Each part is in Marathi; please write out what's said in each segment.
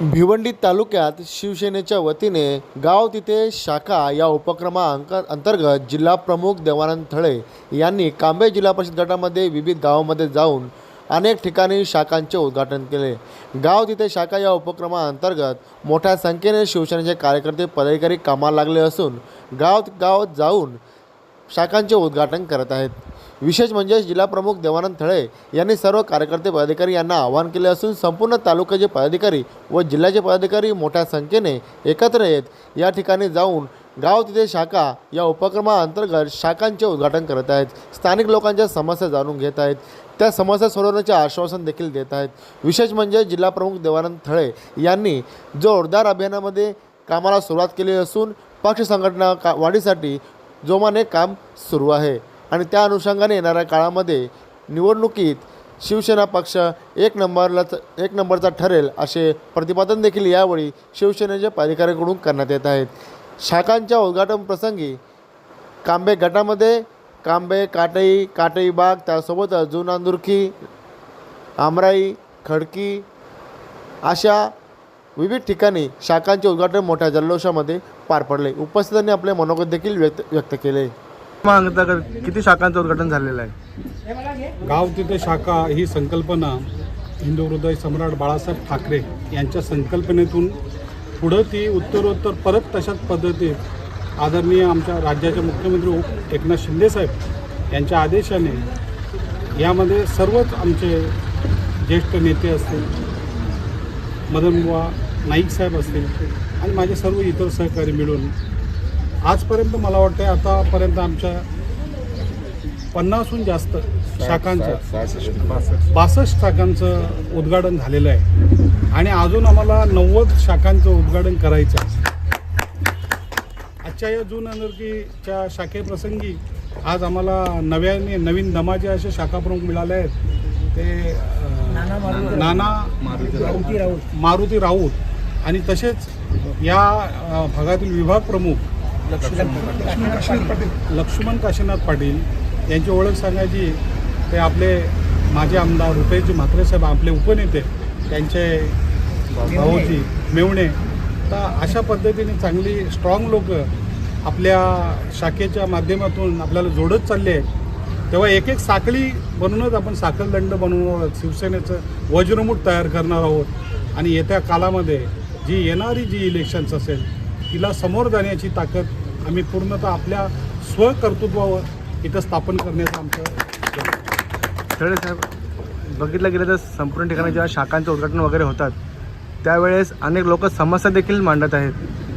भिवंडी तालुक्यात शिवसेनेच्या वतीने गाव तिथे शाखा या उपक्रमांक अंतर्गत जिल्हा प्रमुख देवानंद थळे यांनी कांबे जिल्हा परिषद गटामध्ये विविध गावामध्ये जाऊन अनेक ठिकाणी शाखांचे उद्घाटन केले. गाव तिथे शाखा या उपक्रमाअंतर्गत मोठ्या संख्येने शिवसेनेचे कार्यकर्ते पदाधिकारी कामाला लागले असून गाव गावात जाऊन शाखांचे उद्घाटन करत आहेत. विशेष म्हणजे जिल्हाप्रमुख देवानंद थळे यांनी सर्व कार्यकर्ते पदाधिकारी यांना आवाहन केले असून संपूर्ण तालुक्याचे पदाधिकारी व जिल्ह्याचे पदाधिकारी मोठ्या संख्येने एकत्र येत या ठिकाणी जाऊन गाव तिथे शाखा या उपक्रमाअंतर्गत शाखांचे उद्घाटन करत आहेत. स्थानिक लोकांच्या समस्या जाणून घेत आहेत. त्या समस्या सोडवण्याचे आश्वासन देखील देत आहेत. विशेष म्हणजे जिल्हाप्रमुख देवानंद थळे यांनी जोरदार अभियानामध्ये कामाला सुरुवात केली असून पक्ष संघटना का वाढीसाठी जोमाने काम सुरू आहे. आणि त्या अनुषंगाने येणाऱ्या काळामध्ये निवडणुकीत शिवसेना पक्ष एक नंबरला एक नंबरचा ठरेल असे प्रतिपादन देखील यावेळी शिवसेनेच्या पदाधिकाऱ्यांकडून करण्यात येत आहेत. शाखांच्या उद्घाटन प्रसंगी कांबे गटामध्ये कांबे काटई काटई बाग त्यासोबतच जुनांदुरखी आमराई खडकी अशा विविध ठिकाणी शाखांचे उद्घाटन मोठ्या जल्लोषामध्ये पार पडले. उपस्थितांनी आपले मनोगत देखील व्यक्त व्यक्त केले. अंतर्गत किती शाखांचं उद्घाटन झालेलं आहे? गाव तिथे शाखा ही संकल्पना हिंदू हृदय सम्राट बाळासाहेब ठाकरे यांच्या संकल्पनेतून पुढं ती उत्तरोत्तर परत तशाच पद्धतीत आदरणीय आमच्या राज्याचे मुख्यमंत्री हो- एकनाथ शिंदेसाहेब यांच्या आदेशाने यामध्ये सर्वच आमचे ज्येष्ठ नेते असतील मदनबुवा नाईक साहेब असतील आणि माझे सर्व इतर सहकारी मिळून आजपर्यंत मला वाटतं आतापर्यंत आमच्या पन्नासहून जास्त शाखांचं बासष्ट. शाखांचं उद्घाटन झालेलं आहे. आणि अजून आम्हाला नव्वद शाखांचं उद्घाटन करायचं आहे. आजच्या या जून अनर्कीच्या शाखेप्रसंगी आज आम्हाला नव्याने नवीन दमाचे असे शाखा प्रमुख मिळाले आहेत. ते नाना मारुती राऊत. आणि तसेच या भागातील विभाग प्रमुख लक्ष्मण काशीनाथ पाटील यांची ओळख सांगायची ते आपले माझे आमदार रुपेशजी म्हात्रे साहेब आपले उपनेते त्यांचे भाऊजी मेवणे. तर अशा पद्धतीने चांगली स्ट्रॉंग लोक आपल्या शाखेच्या माध्यमातून आपल्याला जोडत चालले आहेत. तेव्हा एक एक साखळी बनवूनच आपण साखळदंड बनवणार आहोत शिवसेनेचं वज्रमूठ तयार करणार आहोत. आणि येत्या कालामध्ये जी येणारी जी इलेक्शन्स असेल तिला समोर जाण्याची ताकद आम्ही पूर्णतः आपल्या स्वकर्तृत्वावर इथं स्थापन करण्याचं आमचं थळे साहेब बघितलं गेलं तर संपूर्ण ठिकाणी जेव्हा शाखांचं उद्घाटन वगैरे होतात त्यावेळेस अनेक लोक समस्या देखील मांडत आहेत.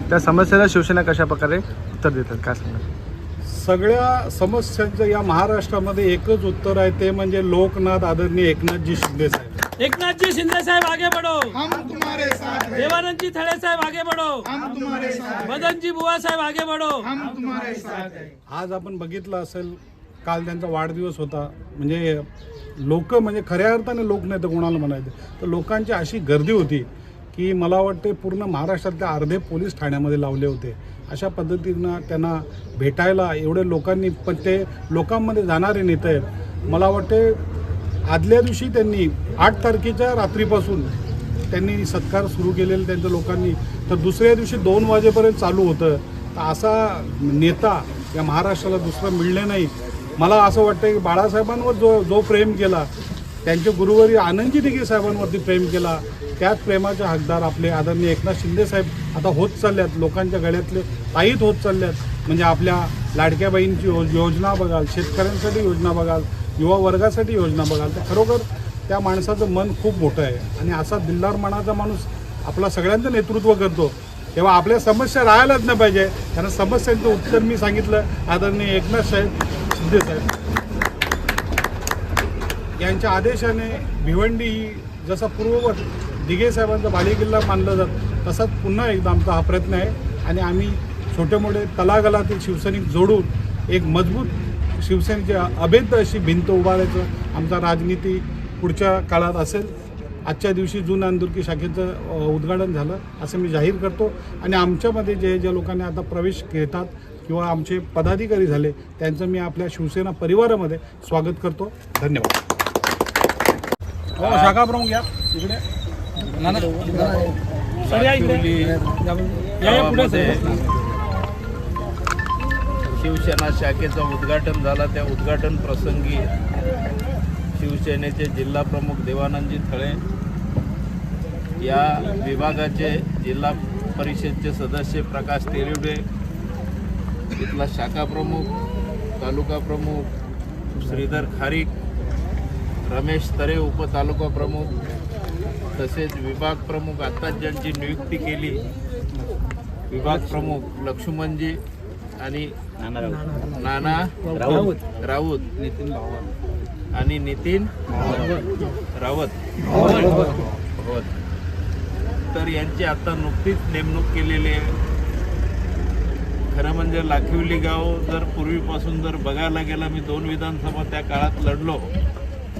त्या समस्येला शिवसेना कशा प्रकारे उत्तर देतात काय सांगणार सगळ्या समस्यांचं या महाराष्ट्रामध्ये एकच उत्तर आहे ते म्हणजे लोकनाथ आदरणीय एकनाथजी शिंदे साहेब. एकनाथजी शिंदे साहब आगे बढ़ो। हम तुम्हारे साथ हैं। देवानंद जी थड़े साहब आगे बढ़ो। हम तुम्हारे साथ हैं। मदन जी बुआ साहब आगे बढ़ो। हम तुम्हारे साथ हैं। आज आपण बघितलं असेल काल त्यांचा वाढदिवस होता. म्हणजे लोक म्हणजे खऱ्या अर्थाने लोक नाही तर कोणाला म्हणायचं. तर लोकांची अशी गर्दी होती की मला वाटते पूर्ण महाराष्ट्रातले अर्धे पोलीस ठाण्यामध्ये लावले होते. अशा पद्धतीनं त्यांना भेटायला एवढे लोकांनी पण ते लोकांमध्ये जाणारे नेते आहेत मला वाटते आदल्या दिवशी त्यांनी आठ तारखेच्या रात्रीपासून त्यांनी सत्कार सुरू केलेले त्यांच्या लोकांनी. तर दुसऱ्या दिवशी दोन वाजेपर्यंत चालू होतं. तर असा नेता या महाराष्ट्राला दुसरा मिळले नाही. मला असं वाटतं की बाळासाहेबांवर जो जो प्रेम केला त्यांचे गुरुवारी आनंदजी दिघे साहेबांवरती प्रेम केला त्याच प्रेमाचे हकदार आपले आदरणीय एकनाथ शिंदे साहेब आता होत चालल्यात लोकांच्या गळ्यातले ताईत होत चालल्यात. म्हणजे आपल्या लाडक्या बाईंची योजना बघाल शेतकऱ्यांसाठी योजना बघाल युवा वर्गासाठी योजना बघाल तर खरोखर त्या माणसाचं मन खूप मोठं आहे. आणि असा दिल्लार मनाचा माणूस आपला सगळ्यांचं नेतृत्व करतो. तेव्हा आपल्या समस्या राहायलाच नाही पाहिजे. त्यांना समस्यांचं उत्तर मी सांगितलं. आदरणीय एकनाथ साहेब शिंदे साहेब. यांच्या आदेशाने भिवंडी ही जसा पूर्ववत दिघे साहेबांचा बालेकिल्ला मानला जात तसाच पुन्हा एकदा आमचा हा प्रयत्न आहे. आणि आम्ही छोटे मोठे तलागलातील शिवसैनिक जोडून एक मजबूत शिवसेनेची अभेद्य अशी भिंत उभारायचं आमचा राजनीती पुढच्या काळात असेल. आजच्या दिवशी जून अंदुरकी शाखेचं उद्घाटन झालं असं मी जाहीर करतो. आणि आमच्यामध्ये जे ज्या लोकांनी आता प्रवेश घेतात किंवा आमचे पदाधिकारी झाले त्यांचं मी आपल्या शिवसेना परिवारामध्ये स्वागत करतो. धन्यवाद. हो शाखा प्रमुख या. इकडे. सर या पुढे शिवसेना शाखेचं उद्घाटन झालं. त्या उद्घाटन प्रसंगी शिवसेनेचे जिल्हा प्रमुख देवानंदजी थळे या विभागाचे जिल्हा परिषदचे सदस्य प्रकाश तेरुडे तिथला शाखा प्रमुख तालुका प्रमुख श्रीधर खारीक रमेश तरे उपतालुका प्रमुख तसेच विभाग प्रमुख आत्ताच ज्यांची नियुक्ती केली विभाग प्रमुख लक्ष्मणजी आणि नाना राऊत. राऊत. नितीन आणि नितीन रावत रावत तर यांची आता नुकतीच नेमणूक केलेली आहे. खरं म्हणजे लाखिवली गाव जर पूर्वीपासून जर बघायला गेला मी दोन विधानसभा त्या काळात लढलो.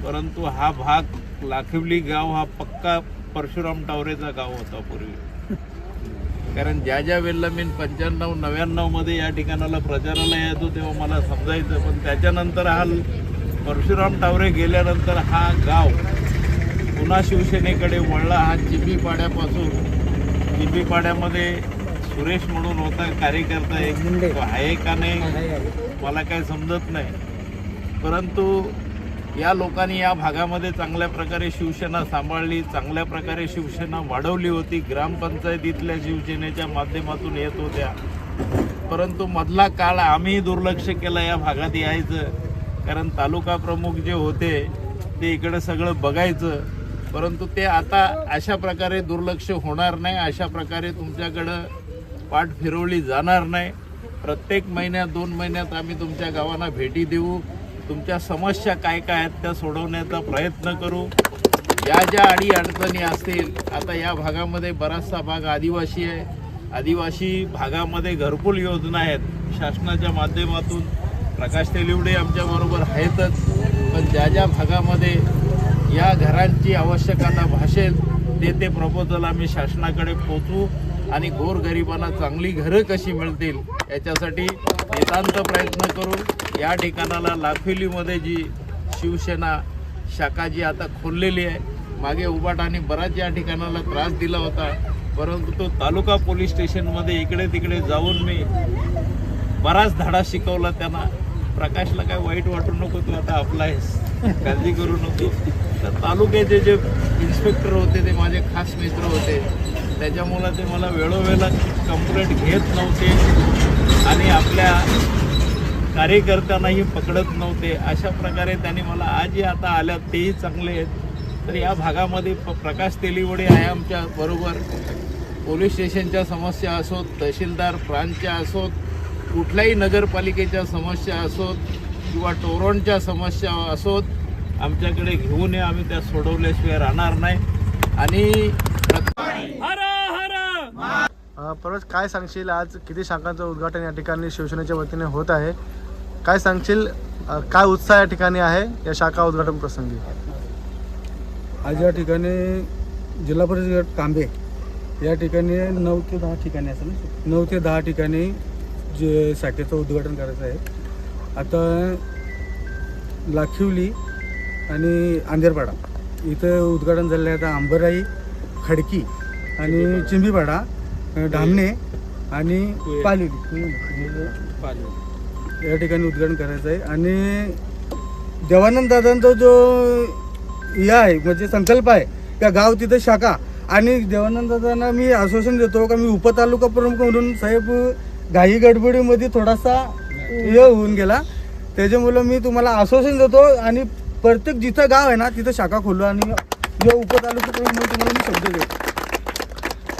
परंतु हा भाग लाखिवली गाव हा पक्का परशुराम टावरेचा गाव होता पूर्वी. कारण ज्या ज्या वेळेला मी पंच्याण्णव नव्याण्णवमध्ये या ठिकाणाला प्रचाराला येतो तेव्हा मला समजायचं पण त्याच्यानंतर हा परशुराम टावरे गेल्यानंतर हा गाव पुन्हा शिवसेनेकडे वळला. हा चिंबीपाड्यापासून चिंबीपाड्यामध्ये सुरेश म्हणून होता कार्यकर्ता एक. आहे का नाही? मला काय समजत नाही. परंतु या लोकांनी या भागामध्ये चांगल्या प्रकारे शिवसेना सांभाळली चांगल्या प्रकारे शिवसेना वाढवली होती. ग्रामपंचायतीतल्या शिवसेनेच्या माध्यमातून येत होत्या. परंतु मधला काळ आम्ही दुर्लक्ष केलं या भागात यायचं. कारण तालुका प्रमुख जे होते ते इकडं सगळं बघायचं. परंतु ते आता अशा प्रकारे दुर्लक्ष होणार नाही अशा प्रकारे तुमच्याकडं पाठ फिरवली जाणार नाही. प्रत्येक महिन्यात दोन महिन्यात आम्ही तुमच्या गावांना भेटी देऊ. तुमच्या समस्या काय काय आहेत त्या सोडवण्याचा प्रयत्न करू. या ज्या अडी अडचणी असतील आता या भागामध्ये बराचसा भाग आदिवासी आहे. आदिवासी भागामध्ये घरकुल योजना आहेत. शासनाच्या माध्यमातून प्रकाश तेलिवडे आमच्याबरोबर आहेतच. पण ज्या ज्या भागामध्ये या घरांची आवश्यकता भाषेत ते ते प्रपोजल आम्ही शासनाकडे पोचू आणि गोरगरिबांना चांगली घरं कशी मिळतील याच्यासाठी नितांत प्रयत्न करून या ठिकाणाला लाफिलीमध्ये जी शिवसेना शाखा जी आता खोललेली आहे मागे उबाटाने बराच या ठिकाणाला त्रास दिला होता. परंतु तो तालुका पोलीस स्टेशनमध्ये इकडे तिकडे जाऊन मी बराच धडा शिकवला त्यांना. प्रकाशला काय वाईट वाटू नको तू आता आपला आहेस. काळजी करू नको. तर तालुक्याचे जे इन्स्पेक्टर होते ते माझे खास मित्र होते. त्याच्यामुळं ते मला वेळोवेळा कंप्लेंट घेत नव्हते. आणि आपल्या कार्यकर्त्यांनाही पकडत नव्हते. अशा प्रकारे त्यांनी मला आजही आता आल्या तेही चांगले आहेत. तर या भागामध्ये प प्रकाश तेलिवडे आहे आमच्या बरोबर. पोलीस स्टेशनच्या समस्या असोत तहसीलदार प्रांतच्या असोत कुठल्याही नगरपालिकेच्या समस्या असोत किंवा टोरणच्या समस्या असोत आमच्याकडे घेऊन ये आम्ही त्या सोडवल्याशिवाय राहणार नाही. आणि हरा हरा! परत काय सांगशील आज? किती शाखांचं उद्घाटन या ठिकाणी शिवसेनेच्या वतीने होत आहे? काय सांगशील? काय उत्साह या ठिकाणी आहे या शाखा उद्घाटन प्रसंगी? आज या ठिकाणी जिल्हा परिषद कांबे या ठिकाणी नऊ ते दहा ठिकाणी असं ना नऊ ते दहा ठिकाणी जे शाखेचं उद्घाटन करायचं आहे. आता लाखिवली आणि आंधेरपाडा इथं उद्घाटन झालेलं आहे. आता आंबराई खडकी आणि चिंबीपाडा धामणे आणि पालवी. या ठिकाणी उद्घाटन करायचं आहे. आणि देवानंद दादांचा जो हे आहे म्हणजे संकल्प आहे त्या गाव तिथं शाखा. आणि देवानंद दादांना मी आश्वासन देतो का मी उपतालुका प्रमुख म्हणून साहेब घाई गडबडीमध्ये थोडासा हे होऊन गेला. त्याच्यामुळं मी तुम्हाला आश्वासन देतो आणि प्रत्येक जिथं गाव आहे ना तिथं शाखा खोलू आणि जो उपतालुका प्रमुख म्हणून तुम्हाला मी शब्द देतो.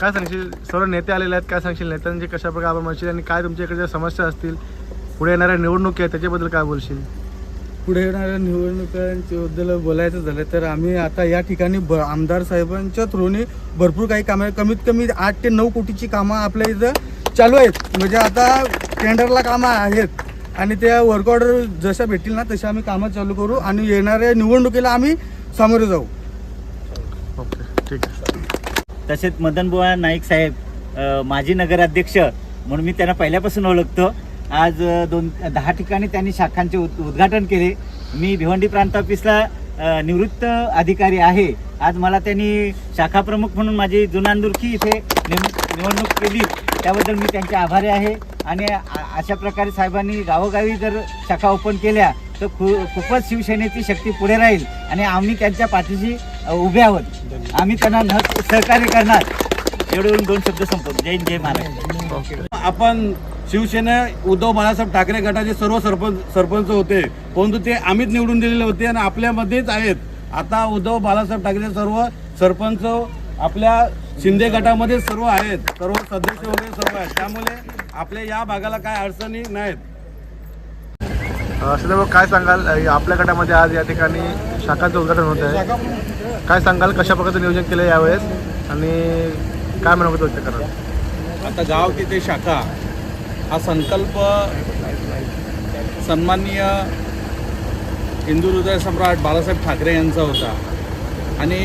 काय सांगशील? सर्व नेते आलेले आहेत काय सांगशील नेत्यांचे कशा प्रकारे आभार मानशील आणि काय तुमच्या इकडे ज्या समस्या असतील? पुढे येणाऱ्या निवडणुकी आहेत त्याच्याबद्दल काय बोलशील? पुढे येणाऱ्या निवडणुकांच्याबद्दल बोलायचं झालं तर आम्ही आता या ठिकाणी ब आमदार साहेबांच्या थ्रूने भरपूर काही कामं आहे कमीत कमी आठ ते नऊ कोटीची कामं आपल्या इथं चालू आहेत. म्हणजे आता टेंडरला कामं आहेत आणि त्या वर्क ऑर्डर जशा भेटतील ना तशा आम्ही कामं चालू करू आणि येणाऱ्या निवडणुकीला आम्ही सामोरे जाऊ. ओके ठीक आहे. तसेच मदनबुवा नाईक साहेब माजी नगराध्यक्ष म्हणून मी त्यांना पहिल्यापासून ओळखतो. आज दोन दहा ठिकाणी त्यांनी शाखांचे उद- उद्घाटन केले. मी भिवंडी प्रांत ऑफिसला निवृत्त अधिकारी आहे. आज मला त्यांनी शाखा प्रमुख म्हणून माझी जुनांदुरकी इथे निवडणूक केली. त्याबद्दल मी त्यांचे आभारी आहे. आणि अशा प्रकारे साहेबांनी गावोगावी जर शाखा ओपन केल्या तर खू खूपच शिवसेनेची शक्ती पुढे राहील. आणि आम्ही त्यांच्या पाठीशी उभे आहोत आम्ही त्यांना न सहकार्य करणार. एवढे दोन शब्द संपवतो. जय हिंद, जय महाराष्ट्र. आपण शिवसेना उद्धव बाळासाहेब ठाकरे गटाचे सर्व सरपंच सरपंच होते. परंतु ते आम्हीच निवडून दिलेले होते आणि आपल्यामध्येच आहेत. आता उद्धव बाळासाहेब ठाकरे सर्व सरपंच आपल्या शिंदे गटामध्ये सर्व आहेत. सर्व सदस्य वगैरे सर्व आहेत. त्यामुळे आपल्या या भागाला काय अडचणी नाहीत. असं मग काय सांगाल? आपल्या गटामध्ये आज या ठिकाणी शाखांचं उद्घाटन होत आहे काय सांगाल कशा प्रकारचं नियोजन केलं यावेळेस? आणि काय म्हणतो व्यक्त कराल? आता गाव तिथे शाखा. हा संकल्प सन्माननीय हिंदू हृदय सम्राट बाळासाहेब ठाकरे यांचा होता. आणि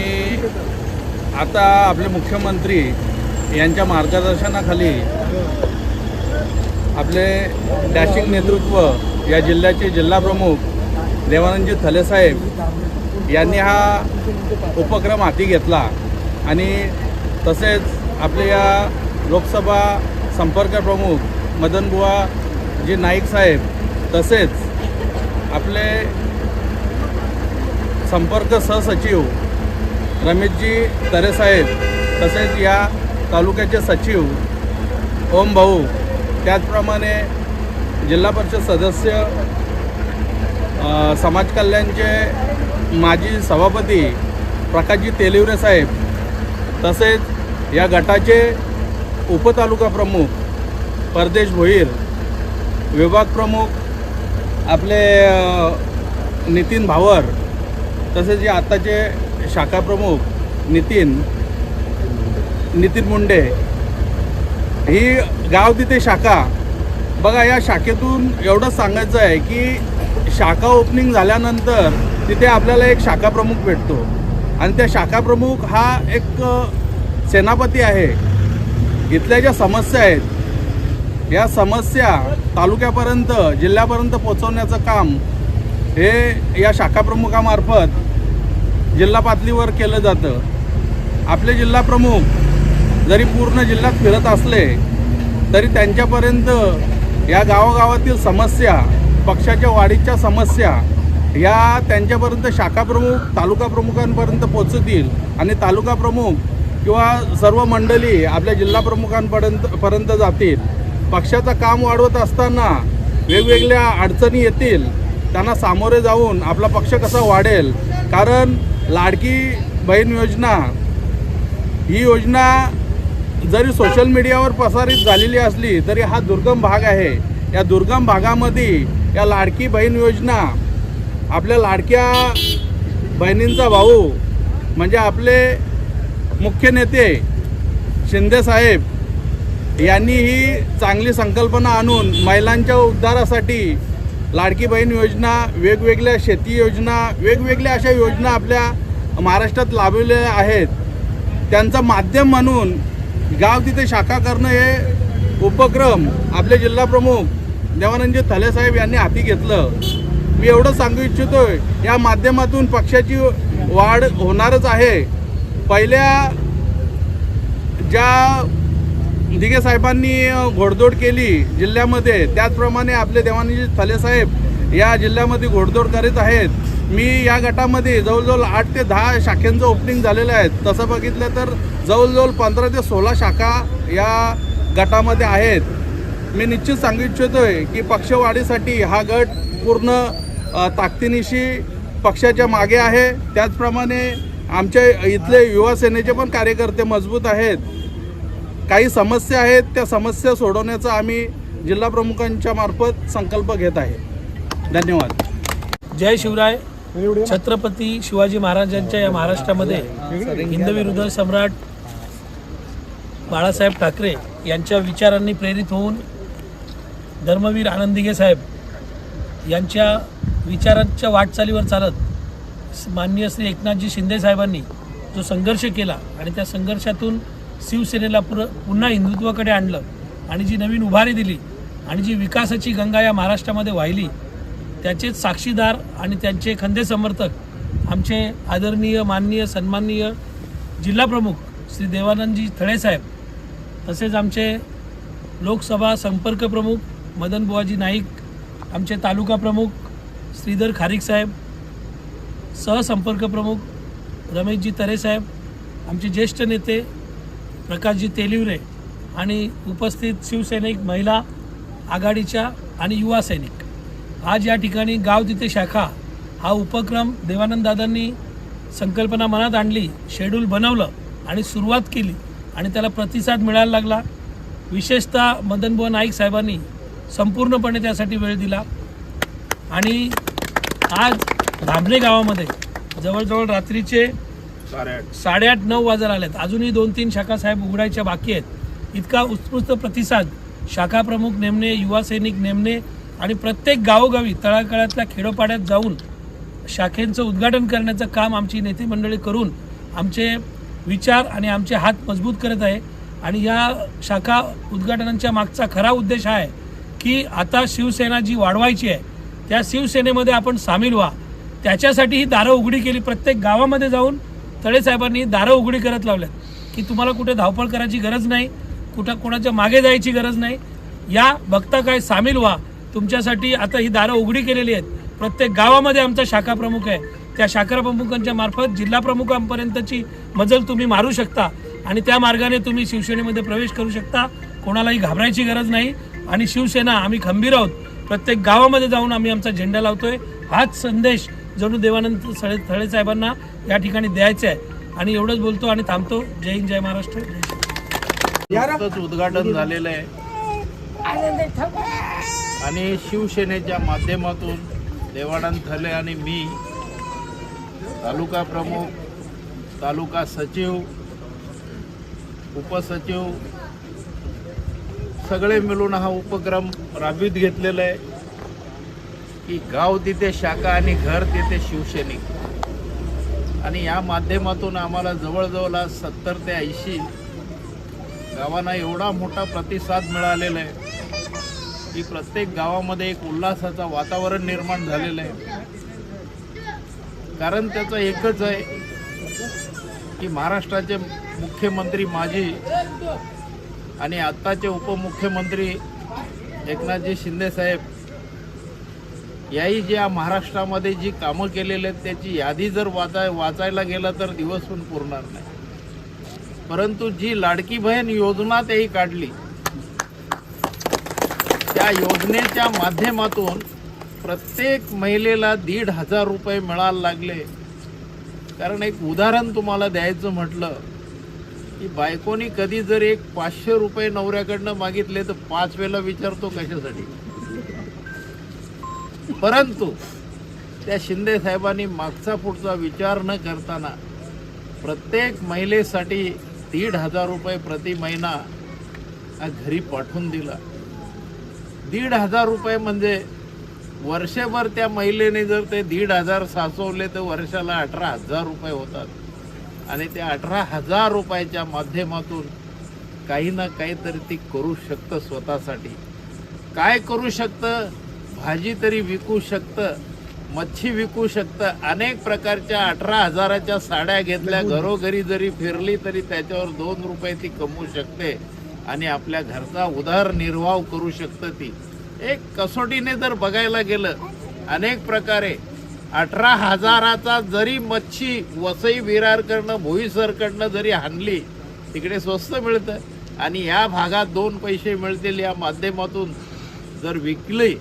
आता आपले मुख्यमंत्री यांच्या मार्गदर्शनाखाली आपले डॅशिंग नेतृत्व या जिल्ह्याचे जिल्हाप्रमुख देवानंदजी थलेसाहेब यांनी हा उपक्रम हाती घेतला. आणि तसेच आपले या लोकसभा संपर्क प्रमुख मदनबुवा जी नाईक साहेब तसेच आपले संपर्क सहसचिव रमेशजी तरेसाहेब तसेच या तालुक्याचे सचिव ओम भाऊ त्याचप्रमाणे जिल्हा परिषद सदस्य समाज कल्याणचे माजी सभापती प्रकाशजी तेलिवरे साहेब तसेच या गटाचे उपतालुका प्रमुख परदेश भोईर विभाग प्रमुख आपले नितीन भावर तसेच जे आत्ताचे शाखा प्रमुख नितीन नितीन मुंडे ही गाव तिथे शाखा. बघा या शाखेतून एवढंच सांगायचं आहे की शाखा ओपनिंग झाल्यानंतर तिथे आपल्याला एक शाखा प्रमुख भेटतो. आणि त्या शाखा प्रमुख हा एक सेनापती आहे. इथल्या ज्या समस्या आहेत या समस्या तालुक्यापर्यंत जिल्ह्यापर्यंत पोचवण्याचं काम हे या शाखाप्रमुखामार्फत जिल्हा पातळीवर केलं जातं. आपले जिल्हा प्रमुख जरी पूर्ण जिल्ह्यात फिरत असले तरी त्यांच्यापर्यंत या गावागावातील समस्या पक्षाच्या वाढीच्या समस्या या त्यांच्यापर्यंत शाखा प्रमुख तालुका प्रमुखांपर्यंत पोचतील आणि तालुका प्रमुख किंवा सर्व मंडळी आपल्या जिल्हा प्रमुखांपर्यंत पर्यंत जातील. पक्षाचं काम वाढवत असताना वेगवेगळ्या अडचणी येतील. त्यांना सामोरे जाऊन आपला पक्ष कसा वाढेल? कारण लाडकी बहीण योजना ही योजना जरी सोशल मीडियावर प्रसारित झालेली असली तरी हा दुर्गम भाग आहे. या दुर्गम भागामध्ये या लाडकी बहीण योजना आपल्या लाडक्या बहिणींचा भाऊ म्हणजे आपले मुख्य नेते शिंदेसाहेब यांनी ही चांगली संकल्पना आणून महिलांच्या उद्धारासाठी लाडकी बहीण योजना वेगवेगळ्या शेती योजना वेगवेगळ्या अशा योजना आपल्या महाराष्ट्रात लाभलेल्या आहेत. त्यांचं माध्यम म्हणून गाव तिथे शाखा करणं हे उपक्रम आपले जिल्हाप्रमुख देवानंद थलेसाहेब यांनी हाती घेतलं. मी एवढं सांगू इच्छितोय या माध्यमातून पक्षाची वाढ होणारच आहे. पहिल्या ज्या दिघे साहेबांनी घोडदौड केली जिल्ह्यामध्ये त्याचप्रमाणे आपले देवानीजी थलेसाहेब या जिल्ह्यामध्ये घोडदौड करीत आहेत. मी या गटामध्ये जवळजवळ आठ ते दहा शाखेंचं ओपनिंग झालेलं आहे. तसं बघितलं तर जवळजवळ पंधरा ते सोळा शाखा या गटामध्ये आहेत. मी निश्चित सांगू इच्छितोय की पक्षवाढीसाठी हा गट पूर्ण ताकदीनिशी पक्षाच्या मागे आहे. त्याचप्रमाणे आमच्या इथले युवा सेनेचे पण कार्यकर्ते मजबूत आहेत. काही समस्या आहेत त्या समस्या सोडवण्याचा आम्ही जिल्हा प्रमुखांच्या मार्फत संकल्प घेत आहे. धन्यवाद. जय शिवराय. छत्रपती शिवाजी महाराजांच्या या महाराष्ट्रामध्ये हिंदविरुद्ध सम्राट बाळासाहेब ठाकरे यांच्या विचारांनी प्रेरित होऊन धर्मवीर आनंदिगे साहेब यांच्या विचारांच्या वाटचालीवर चालत माननीय श्री एकनाथजी शिंदे साहेबांनी जो संघर्ष केला आणि त्या संघर्षातून शिवसेनेला पुर पुन्हा हिंदुत्वाकडे आणलं आणि जी नवीन उभारी दिली आणि जी विकासाची गंगा या महाराष्ट्रामध्ये वाहिली त्याचेच साक्षीदार आणि त्यांचे खंदे समर्थक आमचे आदरणीय माननीय सन्माननीय जिल्हाप्रमुख श्री देवानंदजी थळेसाहेब तसेच आमचे लोकसभा संपर्क प्रमुख मदन बुवाजी नाईक आमचे तालुका प्रमुख श्रीधर खारिक साहेब सहसंपर्क प्रमुख रमेशजी तरेसाहेब आमचे ज्येष्ठ नेते प्रकाशजी तेलिवरे आणि उपस्थित शिवसैनिक महिला आघाडीच्या आणि युवा सैनिक. आज या ठिकाणी गाव तिथे शाखा हा उपक्रम देवानंद दादांनी संकल्पना मनात आणली शेड्यूल बनवलं आणि सुरुवात केली आणि त्याला प्रतिसाद मिळायला लागला. विशेषतः मदनबुवा नाईक साहेबांनी संपूर्णपणे त्यासाठी वेळ दिला. आणि आज धामणे गावामध्ये जवळजवळ रात्रीचे साडेआठ नऊ वाजायला आलेत. अजूनही दोन तीन शाखा साहेब उघडायच्या बाकी आहेत. इतका उत्स्फूर्त प्रतिसाद. शाखा प्रमुख नेमणे युवा सैनिक नेमणे आणि प्रत्येक गावोगावी तळागाळातल्या खेडोपाड्यात जाऊन शाखेंचं उद्घाटन करण्याचं काम आमची नेते मंडळी करून आमचे विचार आणि आमचे हात मजबूत करत आहे. आणि या शाखा उद्घाटनांच्या मागचा खरा उद्देश हा आहे की आता शिवसेना जी वाढवायची आहे त्या शिवसेनेमध्ये आपण सामील व्हा. त्याच्यासाठी ही दारं उघडी केली. प्रत्येक गावामध्ये जाऊन तळेसाहेबांनी दारं उघडी करत लावल्यात. की तुम्हाला कुठे धावपळ करायची गरज नाही कुठं कोणाच्या मागे जायची गरज नाही. या बघता काय सामील व्हा. तुमच्यासाठी आता ही दारं उघडी केलेली आहेत. प्रत्येक गावामध्ये आमचा शाखा प्रमुख आहे. त्या शाखा प्रमुखांच्या मार्फत जिल्हा प्रमुखांपर्यंतची मजल तुम्ही मारू शकता. आणि त्या मार्गाने तुम्ही शिवसेनेमध्ये प्रवेश करू शकता. कोणालाही घाबरायची गरज नाही. आणि शिवसेना आम्ही खंबीर आहोत. प्रत्येक गावामध्ये जाऊन आम्ही आमचा झेंडा लावतोय. हाच संदेश जणू देवानंद सळे थळे साहेबांना या ठिकाणी द्यायचा आहे. आणि एवढंच बोलतो आणि थांबतो. जय हिंद जय महाराष्ट्र उद्घाटन झालेलं आहे. आणि शिवसेनेच्या माध्यमातून देवानंद थले आणि मी तालुका प्रमुख तालुका सचिव उपसचिव सगळे मिळून हा उपक्रम राबवीत घेतलेला आहे की गाव तिथे शाखा आणि घर तिथे शिवसैनिक. आणि या माध्यमातून आम्हाला जवळजवळ आज सत्तर ते ऐंशी गावांना एवढा मोठा प्रतिसाद मिळालेला आहे की प्रत्येक गावामध्ये एक उल्हासाचं वातावरण निर्माण झालेलं आहे. कारण त्याचं एकच आहे की महाराष्ट्राचे मुख्यमंत्री माजी आणि आत्ताचे उपमुख्यमंत्री एकनाथजी शिंदेसाहेब याही ज्या महाराष्ट्रामध्ये जी कामं केलेली आहेत त्याची यादी जर वाचाय वाचायला गेलं तर दिवस पण पुरणार नाही. परंतु जी लाडकी बहीण योजना त्याही काढली त्या योजनेच्या माध्यमातून प्रत्येक महिलेला दीड हजार रुपये मिळायला लागले. कारण एक उदाहरण तुम्हाला द्यायचं म्हटलं की बायकोनी कधी जर एक पाचशे रुपये नवऱ्याकडनं मागितले तर पाच वेळेला विचारतो कशासाठी? परंतु त्या शिंदे साहेबांनी मागचा पुढचा विचार न करताना प्रत्येक महिलेसाठी दीड हजार रुपये प्रति महिना हा घरी पाठवून दिला. दीड हजार रुपये म्हणजे वर्षभर त्या महिलेने जर ते दीड हजार साचवले तर वर्षाला अठरा हजार रुपये होतात. आणि त्या अठरा हजार रुपयाच्या माध्यमातून काही ना काहीतरी ती करू शकतं स्वतःसाठी. काय करू शकतं? भाजी तरी विकू शकतं मच्छी विकू शकतं. अनेक प्रकारच्या अठरा हजाराच्या साड्या घेतल्या घरोघरी जरी फिरली तरी त्याच्यावर दोन रुपये ती कमवू शकते आणि आपल्या घरचा उदरनिर्वाह करू शकतं ती. एक कसोटीने जर बघायला गेलं अनेक प्रकारे अठरा हजाराचा जरी मच्छी वसई विरारकडनं भोईसरकडनं जरी हाणली तिकडे स्वस्त मिळतं. आणि या भागात दोन पैसे मिळतील या माध्यमातून जर विकले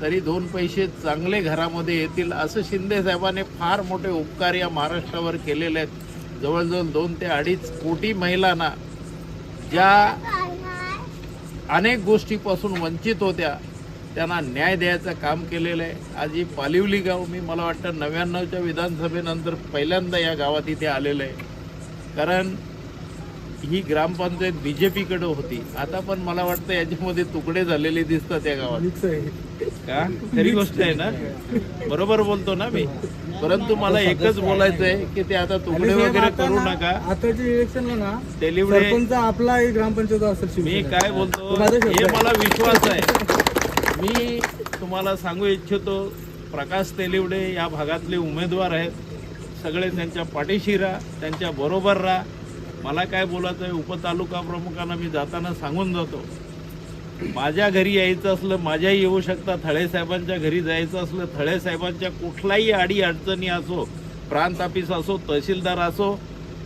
तरी दोन पैसे चांगले घरामध्ये येतील असं शिंदेसाहेबाने फार मोठे उपकार या महाराष्ट्रावर केलेले आहेत. जवळजवळ दोन ते अडीच कोटी महिलांना ज्या अनेक गोष्टीपासून वंचित होत्या त्यांना न्याय द्यायचं काम केलेलं आहे. आज ही पालिवली गाव मी मला वाटतं नव्याण्णवच्या विधानसभेनंतर पहिल्यांदा या गावात इथे आलेलं आहे. कारण ही ग्रामपंचायत बी जे पीकडे होती. आता पण मला वाटतं याच्यामध्ये तुकडे झालेले दिसतात या गावात. का? खरी गोष्ट आहे ना? बरोबर बोलतो ना मी. परंतु मला एकच बोलायचं आहे. की ते आता तुकडे वगैरे करू नका. आताच्या इलेक्शनला ना तेलिवडे आपला एक ग्रामपंचायत असेल मी. काय बोलतो? हे. मला विश्वास आहे. मी तुम्हाला सांगू इच्छितो प्रकाश तेलिवडे या भागातले उमेदवार आहेत. सगळे त्यांच्या पाठीशी राहा त्यांच्या बरोबर राहा. मला काय बोलायचं आहे उपतालुका प्रमुखांना मी जाताना सांगून जातो. माझ्या घरी यायचं असलं माझ्याही येऊ शकता थळेसाहेबांच्या घरी जायचं असलं थळेसाहेबांच्या कुठलाही आडी अडचणी असो प्रांत ऑफिस असो तहसीलदार असो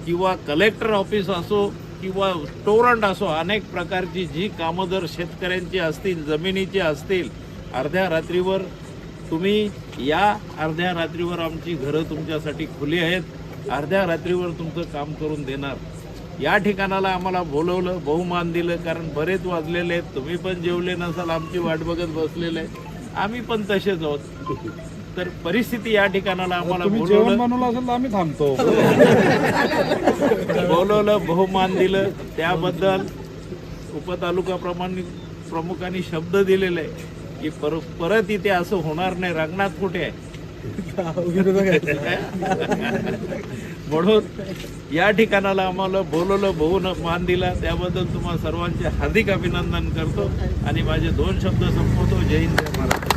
किंवा कलेक्टर ऑफिस असो किंवा टोरंट असो अनेक प्रकारची जी कामं जर शेतकऱ्यांची असतील जमिनीची असतील अर्ध्या रात्रीवर तुम्ही या अर्ध्या रात्रीवर आमची घरं तुमच्यासाठी खुली आहेत. अर्ध्या रात्रीवर तुमचं काम करून देणार. या ठिकाणाला आम्हाला बोलवलं बहुमान दिलं कारण बरेच वाजलेले आहेत. तुम्ही पण जेवले नसाल आमची वाट बघत बसलेले आहे आम्ही पण तसेच आहोत. तर परिस्थिती या ठिकाणाला आम्हाला बोलवलं. बनवलं असेल तर आम्ही थांबतो. बोलवलं बहुमान दिलं. त्याबद्दल उपतालुका प्रमाणे प्रमुखांनी शब्द दिलेले आहे की पर परत इथे असं होणार नाही. रंगनाथ कुठे आहे? म्हणून या ठिकाणाला आम्हाला बोलवलं बहु मान दिला. त्याबद्दल तुम्हाला सर्वांचे हार्दिक अभिनंदन करतो आणि माझे दोन शब्द संपवतो. जय हिंद जय